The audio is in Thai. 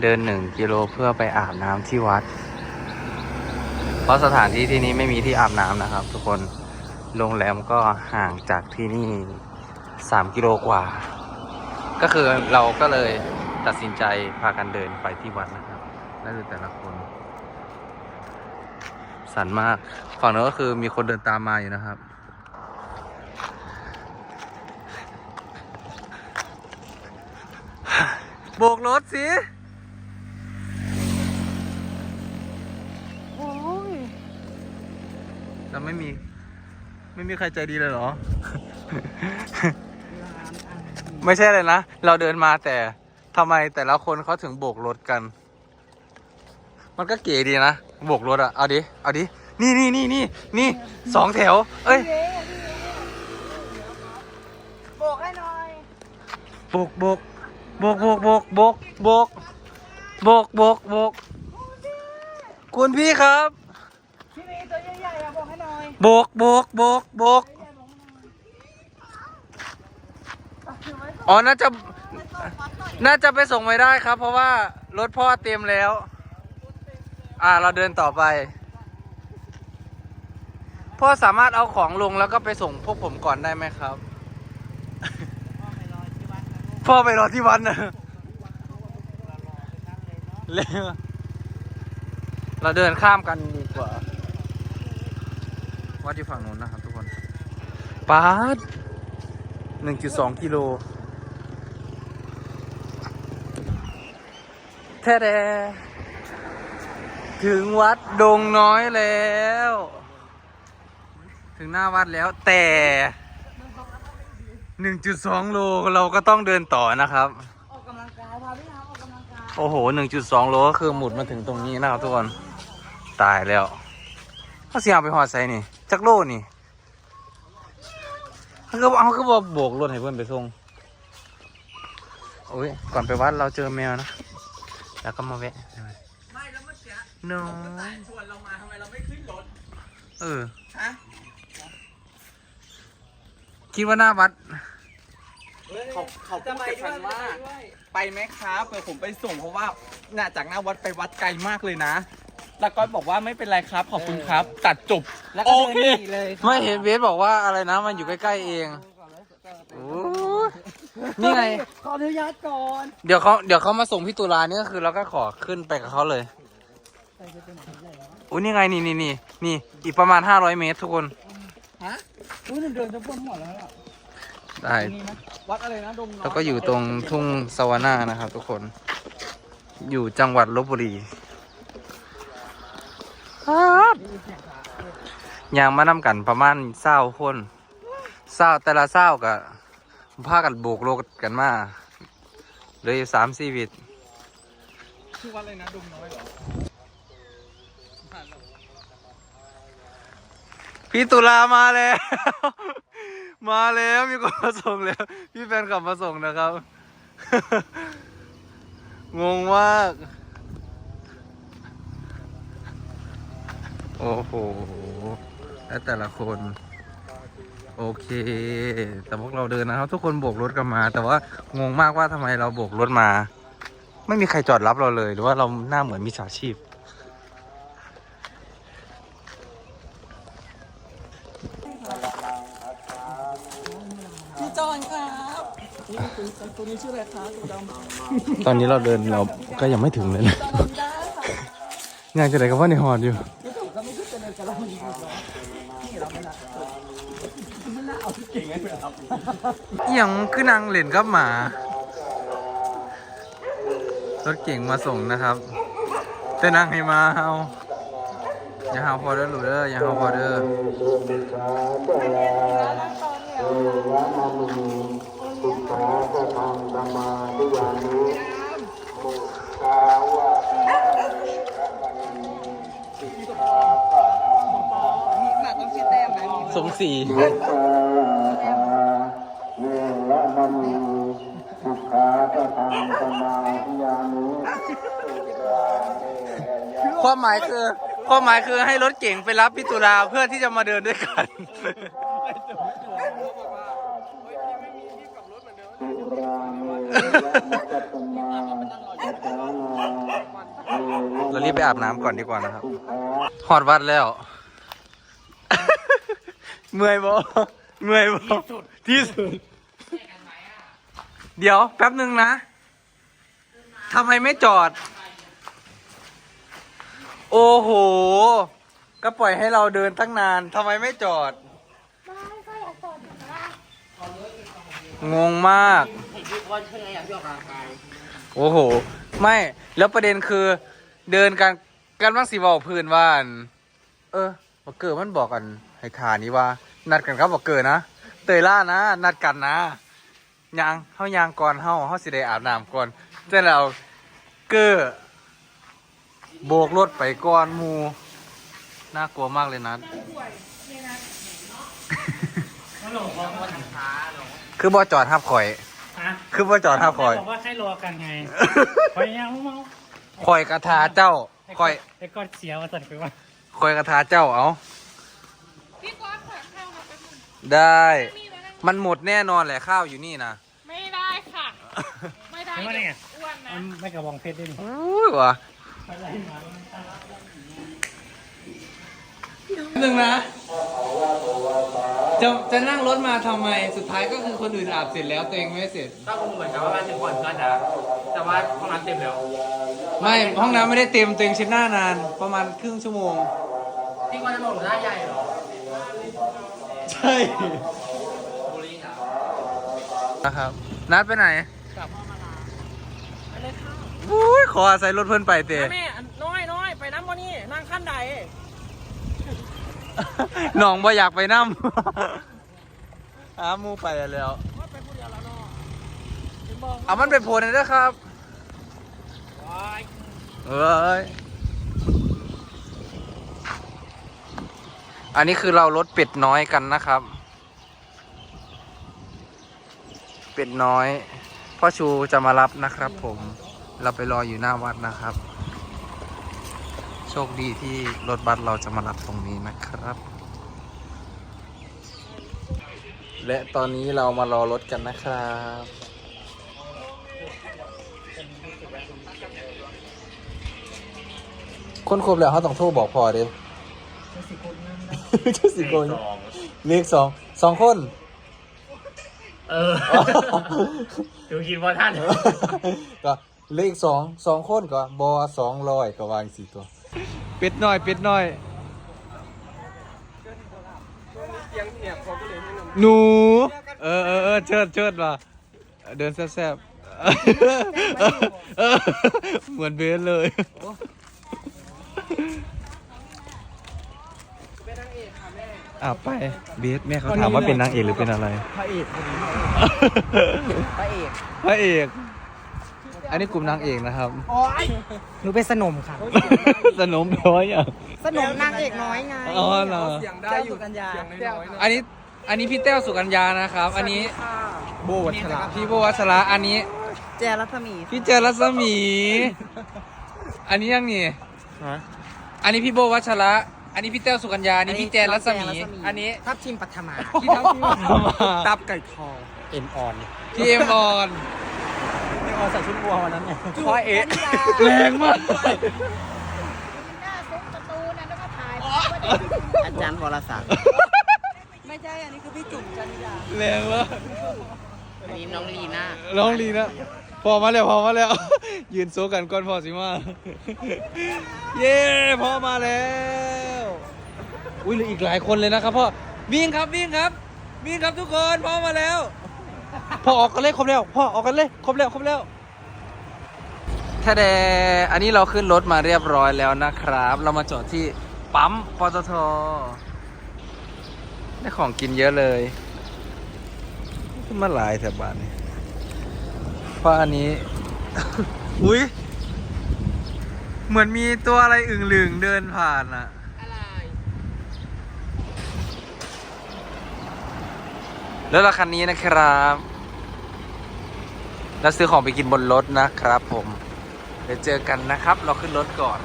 เดินหนึ่งกิโลเพื่อไปอาบน้ำที่วัด เพราะสถานที่ที่นี้ไม่มีที่อาบน้ำนะครับ ทุกคนโรงแรมก็ห่างจากที่นี่สามกิโลกว่า ก็คือเราก็เลยตัดสินใจพากันเดินไปที่วัดนะครับนั่นคือแต่ละคนสันมากฝั่งนั้นก็คือมีคนเดินตามมาอยู่นะครับโบกรถสิ โอ้ยแต่ ไม่มี ไม่มีใครใจดีเลยเหรอ ไม่ใช่เลยนะ เราเดินมาแต่ทำไมแต่ละคนเขาถึงโบกรถกัน มันก็เก๋ดีนะโบกรถอะเอาดิ เอาดิ นี่นี่นี่นี่นี่สองแถว เอ้ย โบกให้หน่อยโบกโบกโบกโบกโบกโบกโบกโบกโบกโบกคุณพี่ครับ พี่มีตัวใหญ่ๆอะ โบกโบกโบกโบกโบกอ๋อ น่าจะ น่าจะไปส่งไม่ได้ครับ เพราะว่ารถพ่อเต็มแล้ว อ่า เราเดินต่อไป พ่อสามารถเอาของลงแล้วก็ไปส่งพวกผมก่อนได้ไหมครับ พ่อไปรอที่วัดนะเร็วเราเดินข้ามกันดีกว่า วัดอยู่ฝั่งนู้นนะครับทุกคนปาดหนึ่งจุดสองกิโลแท้แดถึงวัดดงน้อยแล้ว ถึงหน้าวัดแล้วแต่ 1.2 โลเราก็ต้องเดินต่อนะครับ ออกกำลังกายพาพี่น้ำออกกำลังกายโอ้โห 1.2 โลก็คือหมุดมาถึงตรงนี้นะครับทุกคน ตายแล้วเขาเสียเอาไปหอดใส่นี่ จักโลนี่เขาก็เอาก็บอกโบกรถให้เพื่อนไปส่งโอ้ยก่อนไปวัดเราเจอแมวนะ แล้วก็มาแวะไม่แล้วเมื่อกี้น้อสายชวนเรามาทำไมเราไม่ขึ้นรถ เออ ฮะ คิดว่าหน้าวัด เขาเขาพูดกับฉันว่าจะไปด้วยไปไหมครับเดี๋ยวผมไปส่งเพราะว่าน่าจากหน้าวัดไปวัดไกลมากเลยนะ แล้วก็บอกว่าไม่เป็นไรครับ ขอบคุณครับ ตัดจบ แล้วโอก็เค เดินหนีเลยไม่เห็นเบสบอกว่าอะไรนะมันอยู่ใกล้ๆเองโอ้ยนี่ไง ขออนุญาตก่อนเดี๋ยวเขาเดี๋ยวเขามาส่งพี่ตุลาเนี่ยก็คือเราก็ขอขึ้นไปกับเขาเลยอุ้ยนี่ไงนี่นี่นี่นี่อีกประมาณ 500 เมตรทุกคน ฮะอุ้ยเดินจะพ่นหัวแล้วอะได้ นี่นะวัดอะไรนะดงน้อยแล้วก็อยู่ตรงทุ่งสวานานะครับทุกคน อยู่จังหวัดลบบุรี ครับยางมานำกันประมาณเศร้าคนเศร้าแต่ละเศร้ากับพากันโบกโลกกันมาเลยสามสี่วิตชื่อวัดอะไรนะดงน้อยเหรอพี่ตุลามาแล้ว มาแล้วมีคนมาส่งแล้ว พี่แฟนกลับมาส่งนะครับ งงมาก โอ้โห และแต่ละคน โอเค แต่พวกเราเดินนะครับ ทุกคนโบกรถกันมา แต่ว่างงมากว่าทำไมเราโบกรถมา ไม่มีใครจอดรับเราเลย หรือว่าเราหน้าเหมือนมิจฉาชีพ พี่จอนครับตัวนี้ชื่ออะไรคะตัวดำตอนนี้เราเดินเราก็ยังไม่ถึงเลยนะจอนได้ค่ะงานจะไหนกับว่าในหอดอยู่ ไม่ถูกก็ไม่ขึ้นไปเลยกับเราดีกว่านี่เราไม่ละไม่น่า เอาที่เก่งให้ไปรับอหย่างคือนางเหล่นกับหมา รถเก่งมาส่งนะครับ แต่นางให้มาเอาอย่าหาพอเด้อลูกเด้ออย่าหาพอเด้อสมศรี ความหมายคือความหมายคือให้รถเก่งไปรับพิตุลาเพื่อที่จะมาเดินด้วยกันเอาบน้ำก่อนดีกว่านะครับหอดวัดแล้ว เมื่อยบ่เมื่อยบ่ที่สุด เดี๋ยวแป๊บหนึ่งนะ ทำไมไม่จอด โอ้โห ก็ปล่อยให้เราเดินตั้งนานทำไมไม่จอดงงมาก โอ้โห ไม่ แล้วประเด็นคือ เดินกันกันบ้างสิบอกพื้นว่าอันเออบอกเกิดมันบอกกันให้ขานี้ว่า นัดกันครับบอกเกิดนะ เตยล่านะ นัดกันนะ ยางเฮายางก่อนเฮาเฮาสิได้อาบน้ำก่อน แต่เราเกิดโบกรถไปก่อนหมูน่ากลัวมากเลยนะคือบอจอดทับข่อย ฮะคือบอจอดทับข่อยบอกว่าให้รอกันไงคอยยังเมาข่อยกระทาเจ้าข่อยไอ้ก้อนเสียวสั่นไปว่าข่อยกระทาเจ้าเอาพี่ก๊อตขอข้าวมาเป็นงได้นี่มานั่งมันหมดแน่นอนแหละข้าวอยู่นี่นะไม่ได้ค่ะ ไม่ได้เห็นว่าเนี่ยอ้วนนะมันไม่กระบองเพชรด้วยนี่อุ้ยวะหนึ่งนะ จะจะนั่งรถมาทำไม สุดท้ายก็คือคนอื่นอาบเสร็จแล้วตัวเองไม่เสร็จ ก็คงเหมือนกับว่ามาถึงก่อนก็จะแต่ว่าห้องน้ำเต็มแล้วไม่ห้องน้ำไม่ได้เต็มตัวเองเช็ดหน้านาน ประมาณครึ่งชั่วโมงพี่ว่าจะบอกหนูหน้าใหญ่เหรอใช่นะครับ นัดไปไหนไปเลยค่ะ อุ้ยขออาศัยรถเพื่อนไปเตะแม่น้อยน้อยไปน้ำวันนี้นั่งขั้นใดน้องบ่อยากไปนั่มอามูไปแล้วว่าไปผู้เดียวแล้วเนาะเห็นบอกเอามันไปโพลนะเด้อครับว้ายเอ้ยอันนี้คือเราลดเป็ดน้อยกันนะครับ เป็ดน้อย พ่อชูจะมารับนะครับผม เราไปรออยู่หน้าวัดนะครับ โชคดีที่รถบัสเราจะมารับตรงนี้นะครับ และตอนนี้เรามารอรถกันนะครับคนครบแล้วเขาต้องโทรบอกพอเด้เจ้าสิโกนเลขสองสองคน เออดูคิดว่าท่าน ก็ เลขสองสองคนก็บอสองร้อยก็วางสี่ตัว เป็ดน้อย เป็ดน้อย หนู เออเออเออเชิดเชิดมาเดินแซ่บๆเออเหมือนเบสเลย อะไปเบสแม่เขาถามว่าเป็นนางเอกหรือเป็นอะไร พระเอกพระเอกพระเอก อันนี้กลุ่มนางเอกนะครับ โอ้ยหนูเป็นสนมค่ะ สนมน้อยอะ สนมนางเอกน้อยไง อ๋อเหรอ เสียงได้อยู่กัญญาเสียงน้อยๆหน่อยอันนี้อันนี้พี่แต้วสุกัญญานะครับ อันนี้โบวัชระพี่โบวัชระอันนี้แจรัศมีพี่เจรัศมี อันนี้ยังนี่อันนี้พี่โบวัชระ อันนี้พี่แต้วสุกัญญาอันนี้พี่แจนรัศมี อันนี้ทับทิมปัทมา พี่ทัพพี่มา ตับไก่ทองเอ็นออนพี่เอ็มออน ไม่ออนใส่ชุดวัววันนั้นไงพ่อเอ๊ะแรงมาก หน้าซุ้มประตูนั่นแล้วก็ถ่ายอาจารย์วรศักดิ์ไม่ใช่ อันนี้คือพี่จุ๋มจันยาแรงมากอันนี้น้องลีน่าร้องดีนะพอมาแล้วพอมาแล้ว ยืนโซกันก่อนพอสิมา เย้พอมาแล้ว อุ้ยเหลืออีกหลายคนเลยนะครับพ่อวิ่งครับวิ่งครับวิ่งครับทุกคนพ่อมาแล้ว พ่อออกกันเลยครบแล้วพ่อออกกันเลยครบแล้วครบแล้ว ถ้าแดอันนี้เราขึ้นรถมาเรียบร้อยแล้วนะครับ เรามาจอดที่ปั๊มปตทได้ของกินเยอะเลยขึ้นมาหลายแถวบ้านนี่เพราะอันนี้ อุ้ยเหมือนมีตัวอะไรอึ่งหลึงเดินผ่านอะอะไรแล้วเราคันนี้นะครับ แล้วซื้อของไปกินบนรถนะครับผมเดี๋ยวเจอกันนะครับ เราขึ้นรถก่อน